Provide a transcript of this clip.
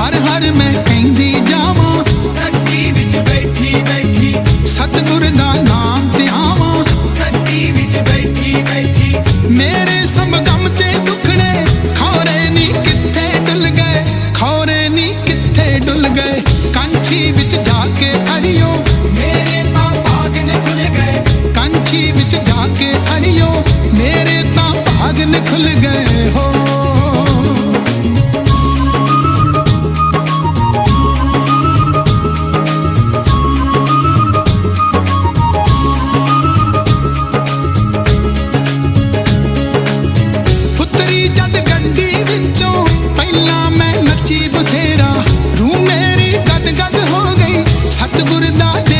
ਹਰ ਹਰ ਮੈਂ ਕਹਿੰਦੀ ਜਾਵਾਂ ਠੱਗੀ ਵਿੱਚ ਬੈਠੀ ਬੈਠੀ ਸਤਗੁਰ ਦਾ ਨਾਮ ਤੇ ਆਵਾਂ ਠੱਗੀ ਵਿੱਚ ਬੈਠੀ ਬੈਠੀ ਮੇਰੇ ਸਭ ਗਮ ਤੇ ਦੁੱਖਣੇ ਖੋਰੇ ਨਹੀਂ ਕਿੱਥੇ ਡੁੱਲ ਗਏ ਖੋਰੇ ਨਹੀਂ ਕਿੱਥੇ ਡੁੱਲ ਗਏ ਕੰਠੀ ਵਿੱਚ ਜਾ ਕੇ ਅੜਿਓ ਮੇਰੇ ਤਾਂ ਭਾਗ ਨੇ ਖੁੱਲ ਗਏ ਕੰਠੀ ਵਿੱਚ ਜਾ ਕੇ ਅੜਿਓ ਮੇਰੇ ਤਾਂ ਭਾਗ ਨੇ ਖੁੱਲ ਗਏ party.